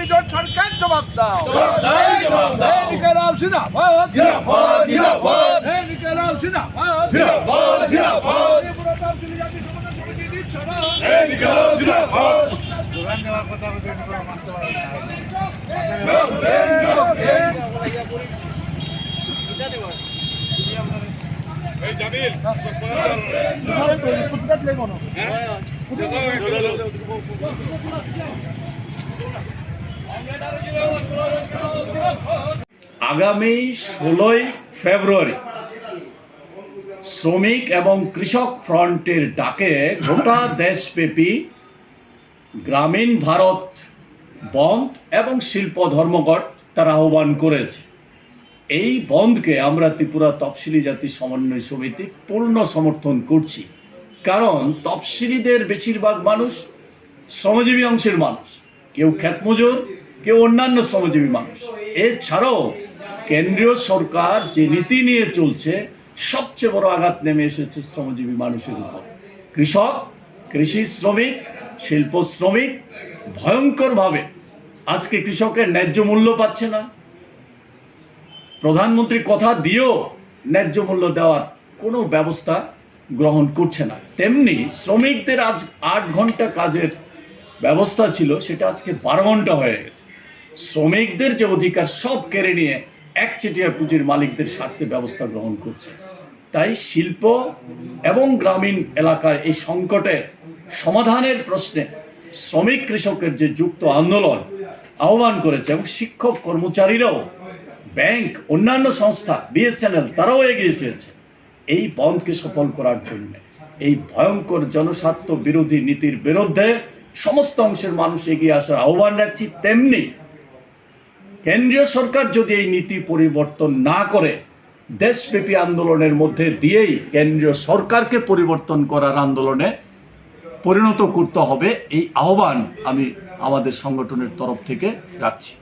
বিজয় সরকার জবাব দাও। জবাব দাও, জবাব দাও। এই নিকালাম জিন্দাবাদ। নিকালাম জিন্দাবাদ। জিন্দাবাদ, জিন্দাবাদ। ত্রিপুরা তফসিলি জাতি সমাজ সমিতি দিচ্ছ না এই নিকালাম জিন্দাবাদ। আগামী ষোলোই ফেব্রুয়ারি শ্রমিক এবং কৃষক ফ্রন্টের ডাকে গোটা দেশব্যাপী গ্রামীণ ভারত বন্ধ এবং শিল্প ধর্মঘট তারা আহ্বান করেছে। এই বন্ধকে আমরা ত্রিপুরা তফসিলি জাতি সমন্বয় সমিতি পূর্ণ সমর্থন করছি। কারণ তফসিলিদের বেশিরভাগ মানুষ শ্রমজীবী অংশের মানুষ। কেউ ক্ষেতমজুর কেউ অন্যান্য শ্রমজীবী মানুষ। এছাড়াও কেন্দ্রীয় সরকার যে নীতি নিয়ে চলছে, সবচেয়ে বড় আঘাত নেমে এসেছে শ্রমজীবী মানুষের উপর। কৃষক, কৃষি শ্রমিক, শিল্প শ্রমিক ভয়ঙ্করভাবে আজকে কৃষকের ন্যায্য মূল্য পাচ্ছে না। প্রধানমন্ত্রী কথা দিয়েও ন্যায্য মূল্য দেওয়ার কোনো ব্যবস্থা গ্রহণ করছে না। তেমনি শ্রমিকদের আজ আট ঘণ্টা কাজের ব্যবস্থা ছিল, সেটা আজকে বারো ঘণ্টা হয়ে গেছে। শ্রমিকদের যে অধিকার সব কেড়ে নিয়ে একচেটিয়া পুঁজির মালিকদের স্বার্থে ব্যবস্থা গ্রহণ করছে। তাই শিল্প এবং গ্রামীণ এলাকায় এই সংকটের সমাধানের প্রশ্নে শ্রমিক কৃষকের যে যুক্ত আন্দোলন আহ্বান করেছে এবং শিক্ষক কর্মচারীরাও ব্যাংক, অন্যান্য সংস্থা বিএসএনএল তারাও এগিয়ে এসেছে এই বন্ধকে সফল করার জন্য। এই ভয়ঙ্কর জনস্বার্থ বিরোধী নীতির বিরুদ্ধে সমস্ত অংশের মানুষ এগিয়ে আসার আহ্বান রাখছি, তেমনি কেন্দ্রীয় সরকার যদি এই নীতি পরিবর্তন না করে, দেশব্যাপী আন্দোলনের মধ্যে দিয়েই কেন্দ্রীয় সরকারকে পরিবর্তন করার আন্দোলনে পরিণত করতে হবে, এই আহ্বান আমি আমাদের সংগঠনের তরফ থেকে রাখছি।